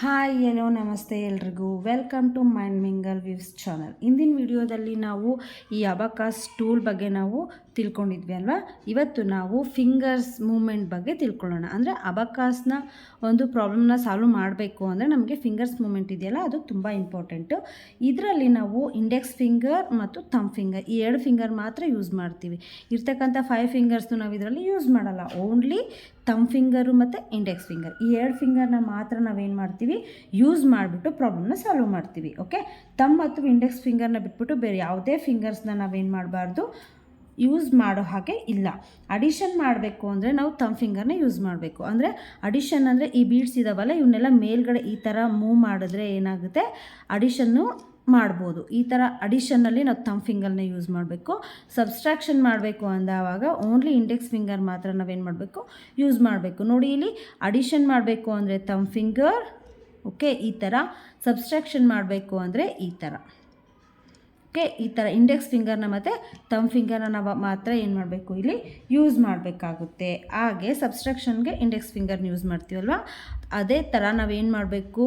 Hi, ಏನೋ ನಮಸ್ತೆ ಎಲ್ರಿಗೂ. Welcome to Mind Mingle Views channel ಇಂದಿನ ವಿಡಿಯೋದಲ್ಲಿ ನಾವು ಈ ಅಬಕಾಸ್ ಟೂಲ್ ಬಗ್ಗೆ ನಾವು ತಿಳ್ಕೊಂಡಿದ್ವಿ ಅಲ್ವಾ? ಇವತ್ತು ನಾವು ಫಿಂಗರ್ಸ್ ಮೂಮೆಂಟ್ ಬಗ್ಗೆ ತಿಳ್ಕೊಳ್ಳೋಣ. ಅಂದರೆ ಅಬಕಾಸ್ನ ಒಂದು ಪ್ರಾಬ್ಲಮ್ನ ಸಾಲ್ವ್ ಮಾಡಬೇಕು ಅಂದರೆ ನಮಗೆ ಫಿಂಗರ್ಸ್ ಮೂಮೆಂಟ್ ಇದೆಯಲ್ಲ, ಅದು ತುಂಬ ಇಂಪಾರ್ಟೆಂಟು ಇದರಲ್ಲಿ ನಾವು ಇಂಡೆಕ್ಸ್ ಫಿಂಗರ್ ಮತ್ತು ಥಮ್ ಫಿಂಗರ್ ಈ ಎರಡು ಫಿಂಗರ್ ಮಾತ್ರ ಯೂಸ್ ಮಾಡ್ತೀವಿ. ಇರ್ತಕ್ಕಂಥ ಫೈವ್ ಫಿಂಗರ್ಸ್ನು ನಾವು ಇದರಲ್ಲಿ ಯೂಸ್ ಮಾಡಲ್ಲ. ಓನ್ಲಿ ತಮ್ ಫಿಂಗರು ಮತ್ತು ಇಂಡೆಕ್ಸ್ ಫಿಂಗರ್ ಈ ಎರಡು ಫಿಂಗರ್ನ ಮಾತ್ರ ನಾವೇನು ಮಾಡ್ತೀವಿ? ಯೂಸ್ ಮಾಡಿಬಿಟ್ಟು ಪ್ರಾಬ್ಲಮ್ನ ಸಾಲ್ವ್ ಮಾಡ್ತೀವಿ ಓಕೆ ತಮ್ಮ ಅಥವಾ ಇಂಡೆಕ್ಸ್ ಫಿಂಗರ್ನ ಬಿಟ್ಬಿಟ್ಟು ಬೇರೆ ಯಾವುದೇ ಫಿಂಗರ್ಸ್ನ ನಾವೇನು ಮಾಡಬಾರ್ದು ಯೂಸ್ ಮಾಡೋ ಹಾಗೆ ಇಲ್ಲ. ಅಡಿಷನ್ ಮಾಡಬೇಕು ಅಂದರೆ ನಾವು ತಮ್ಮ ಫಿಂಗರ್ನ ಯೂಸ್ ಮಾಡಬೇಕು. ಅಂದರೆ ಅಡಿಷನ್ ಅಂದರೆ ಈ ಬೀಡ್ಸ್ ಇದಾವಲ್ಲ ಇವನ್ನೆಲ್ಲ ಮೇಲ್ಗಡೆ ಈ ಥರ ಮೂವ್ ಮಾಡಿದ್ರೆ ಏನಾಗುತ್ತೆ? ಅಡಿಷನ್ನು ಮಾಡ್ಬೋದು. ಈ ಥರ ಅಡಿಷನ್ನಲ್ಲಿ ನಾವು ತಮ್ಮ ಫಿಂಗರ್ನ ಯೂಸ್ ಮಾಡಬೇಕು. ಸಬ್ಸ್ಟ್ರಾಕ್ಷನ್ ಮಾಡಬೇಕು ಅಂದಾವಾಗ ಓನ್ಲಿ ಇಂಡೆಕ್ಸ್ ಫಿಂಗರ್ ಮಾತ್ರ ನಾವೇನು ಮಾಡಬೇಕು? ಯೂಸ್ ಮಾಡಬೇಕು. ನೋಡಿ ಇಲ್ಲಿ ಅಡಿಷನ್ ಮಾಡಬೇಕು ಅಂದರೆ ತಮ್ಮ ಫಿಂಗರ್ ಓಕೆ, ಈ ಥರ ಸಬ್ಸ್ಟ್ರಾಕ್ಷನ್ ಮಾಡಬೇಕು ಅಂದರೆ ಈ ಥರ ಓಕೆ, ಈ ಥರ ಇಂಡೆಕ್ಸ್ ಫಿಂಗರ್ನ ಮತ್ತು ತಮ್ ಫಿಂಗರ್ನ ನಾವು ಮಾತ್ರ ಏನು ಮಾಡಬೇಕು? ಇಲ್ಲಿ ಯೂಸ್ ಮಾಡಬೇಕಾಗುತ್ತೆ. ಹಾಗೆ ಸಬ್ಸ್ಟ್ರಕ್ಷನ್ಗೆ ಇಂಡೆಕ್ಸ್ ಫಿಂಗರ್ನ ಯೂಸ್ ಮಾಡ್ತೀವಲ್ವ? ಅದೇ ಥರ ನಾವೇನು ಮಾಡಬೇಕು?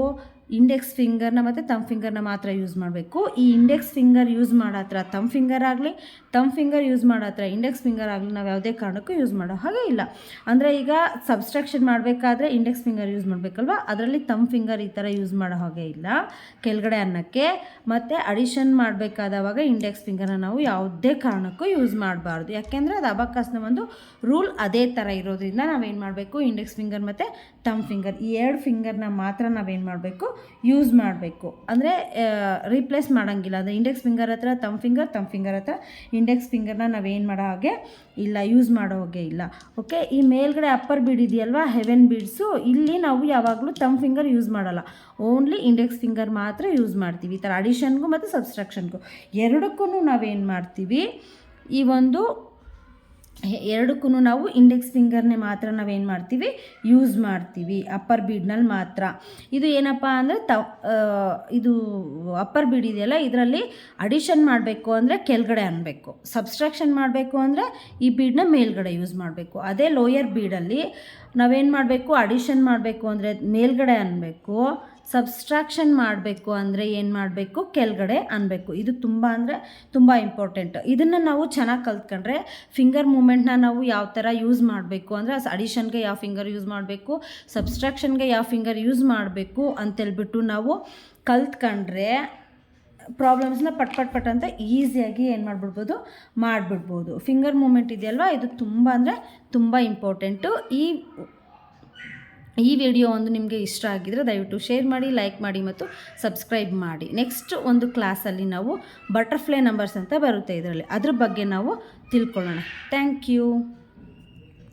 ಇಂಡೆಕ್ಸ್ ಫಿಂಗರ್ನ ಮತ್ತು ತಮ್ ಫಿಂಗರ್ನ ಮಾತ್ರ ಯೂಸ್ ಮಾಡಬೇಕು. ಈ ಇಂಡೆಕ್ಸ್ ಫಿಂಗರ್ ಯೂಸ್ ಮಾಡೋ ಹತ್ರ ತಮ್ ಫಿಂಗರ್ ಆಗಲಿ ತಮ್ ಫಿಂಗರ್ ಯೂಸ್ ಮಾಡೋ ಹತ್ರ ಇಂಡೆಕ್ಸ್ ಫಿಂಗರ್ ಆಗಲಿ ನಾವು ಯಾವುದೇ ಕಾರಣಕ್ಕೂ ಯೂಸ್ ಮಾಡೋ ಹಾಗೆ ಇಲ್ಲ. ಅಂದರೆ ಈಗ ಸಬ್ಸ್ಟ್ರಕ್ಷನ್ ಮಾಡಬೇಕಾದ್ರೆ ಇಂಡೆಕ್ಸ್ ಫಿಂಗರ್ ಯೂಸ್ ಮಾಡಬೇಕಲ್ವ? ಅದರಲ್ಲಿ ತಮ್ ಫಿಂಗರ್ ಈ ಥರ ಯೂಸ್ ಮಾಡೋ ಹಾಗೆ ಇಲ್ಲ. ಕೆಳಗಡೆ ಅನ್ನಕ್ಕೆ ಮತ್ತು ಅಡಿಷನ್ ಮಾಡಬೇಕಾದವಾಗ ಇಂಡೆಕ್ಸ್ ಫಿಂಗರ್ನ ನಾವು ಯಾವುದೇ ಕಾರಣಕ್ಕೂ ಯೂಸ್ ಮಾಡಬಾರ್ದು. ಯಾಕೆಂದರೆ ಅದು ಅಬಕಾಸ್ನ ಒಂದು ರೂಲ್ ಅದೇ ಥರ ಇರೋದ್ರಿಂದ ನಾವೇನು ಮಾಡಬೇಕು? ಇಂಡೆಕ್ಸ್ ಫಿಂಗರ್ ಮತ್ತು ತಮ್ ಫಿಂಗರ್ ಈ ಎರಡು ಫಿಂಗರ್ನ ಮಾತ್ರ ನಾವೇನು ಮಾಡಬೇಕು? ಯೂಸ್ ಮಾಡಬೇಕು. ಅಂದರೆ ರೀಪ್ಲೇಸ್ ಮಾಡೋಂಗಿಲ್ಲ. ಅಂದರೆ ಇಂಡೆಕ್ಸ್ ಫಿಂಗರ್ ಹತ್ರ ತಮ್ ಫಿಂಗರ್ ತಮ್ ಫಿಂಗರ್ ಹತ್ರ ಇಂಡೆಕ್ಸ್ ಫಿಂಗರ್ನ ನಾವೇನು ಮಾಡೋ ಹಾಗೆ ಇಲ್ಲ ಯೂಸ್ ಮಾಡೋ ಹಾಗೆ ಇಲ್ಲ. ಓಕೆ ಈ ಮೇಲ್ಗಡೆ ಅಪ್ಪರ್ ಬೀಡ್ ಇದೆಯಲ್ವಾ? ಹೆವೆನ್ ಬೀಡ್ಸು ಇಲ್ಲಿ ನಾವು ಯಾವಾಗಲೂ ತಮ್ ಫಿಂಗರ್ ಯೂಸ್ ಮಾಡಲ್ಲ. ಓನ್ಲಿ ಇಂಡೆಕ್ಸ್ ಫಿಂಗರ್ ಮಾತ್ರ ಯೂಸ್ ಮಾಡ್ತೀವಿ. ಈ ಥರ ಅಡಿಷನ್ಗೂ ಮತ್ತು ಸಬ್ಸ್ಟ್ರಕ್ಷನ್ಗೂ ಎರಡಕ್ಕೂ ನಾವೇನು ಮಾಡ್ತೀವಿ? ಈ ಒಂದು ಎರಡಕ್ಕೂ ನಾವು ಇಂಡೆಕ್ಸ್ ಫಿಂಗರ್ನೇ ಮಾತ್ರ ನಾವೇನು ಮಾಡ್ತೀವಿ? ಯೂಸ್ ಮಾಡ್ತೀವಿ. ಅಪ್ಪರ್ ಬೀಡ್ನಲ್ಲಿ ಮಾತ್ರ. ಇದು ಏನಪ್ಪ ಅಂದರೆ ತ ಇದು ಅಪ್ಪರ್ ಬೀಡ್ ಇದೆಯಲ್ಲ, ಇದರಲ್ಲಿ ಅಡಿಷನ್ ಮಾಡಬೇಕು ಅಂದರೆ ಕೆಳಗಡೆ ಅನ್ನಬೇಕು ಸಬ್ಸ್ಟ್ರಾಕ್ಷನ್ ಮಾಡಬೇಕು ಅಂದರೆ ಈ ಬೀಡ್ನ ಮೇಲ್ಗಡೆ ಯೂಸ್ ಮಾಡಬೇಕು. ಅದೇ ಲೋಯರ್ ಬೀಡಲ್ಲಿ ನಾವೇನು ಮಾಡಬೇಕು? ಅಡಿಷನ್ ಮಾಡಬೇಕು ಅಂದರೆ ಮೇಲ್ಗಡೆ ಅನ್ಬೇಕು. ಸಬ್ಸ್ಟ್ರಾಕ್ಷನ್ ಮಾಡಬೇಕು ಅಂದರೆ ಏನು ಮಾಡಬೇಕು? ಕೆಳಗಡೆ ಅನ್ಬೇಕು. ಇದು ತುಂಬ ಅಂದರೆ ತುಂಬ ಇಂಪಾರ್ಟೆಂಟ್ ಇದನ್ನು ನಾವು ಚೆನ್ನಾಗಿ ಕಲ್ತ್ಕೊಂಡ್ರೆ ಫಿಂಗರ್ ಮೂಮೆಂಟ್ನ ನಾವು ಯಾವ ಥರ ಯೂಸ್ ಮಾಡಬೇಕು ಅಂದರೆ ಅಡಿಷನ್ಗೆ ಯಾವ ಫಿಂಗರ್ ಯೂಸ್ ಮಾಡಬೇಕು ಸಬ್ಸ್ಟ್ರಾಕ್ಷನ್ಗೆ ಯಾವ ಫಿಂಗರ್ ಯೂಸ್ ಮಾಡಬೇಕು ಅಂತೇಳ್ಬಿಟ್ಟು ನಾವು ಕಲ್ತ್ಕೊಂಡ್ರೆ ಪ್ರಾಬ್ಲಮ್ಸ್ನ ಪಟ್ ಪಟ್ ಪಟ್ ಅಂತ ಈಸಿಯಾಗಿ ಏನು ಮಾಡಿಬಿಡ್ಬೋದು? ಮಾಡಿಬಿಡ್ಬೋದು. Finger moment ಇದೆಯಲ್ವ? ಇದು ತುಂಬ ಅಂದರೆ ತುಂಬ ಇಂಪಾರ್ಟೆಂಟು ಈ ಈ ವಿಡಿಯೋ ಒಂದು ನಿಮಗೆ ಇಷ್ಟ ಆಗಿದ್ದರೆ ದಯವಿಟ್ಟು ಶೇರ್ ಮಾಡಿ, ಲೈಕ್ ಮಾಡಿ ಮತ್ತು ಸಬ್ಸ್ಕ್ರೈಬ್ ಮಾಡಿ. ನೆಕ್ಸ್ಟ್ ಒಂದು ಕ್ಲಾಸಲ್ಲಿ ನಾವು ಬಟರ್ಫ್ಲೈ ನಂಬರ್ಸ್ ಅಂತ ಬರುತ್ತೆ ಇದರಲ್ಲಿ. ಅದ್ರ ಬಗ್ಗೆ ನಾವು ತಿಳ್ಕೊಳ್ಳೋಣ. Thank you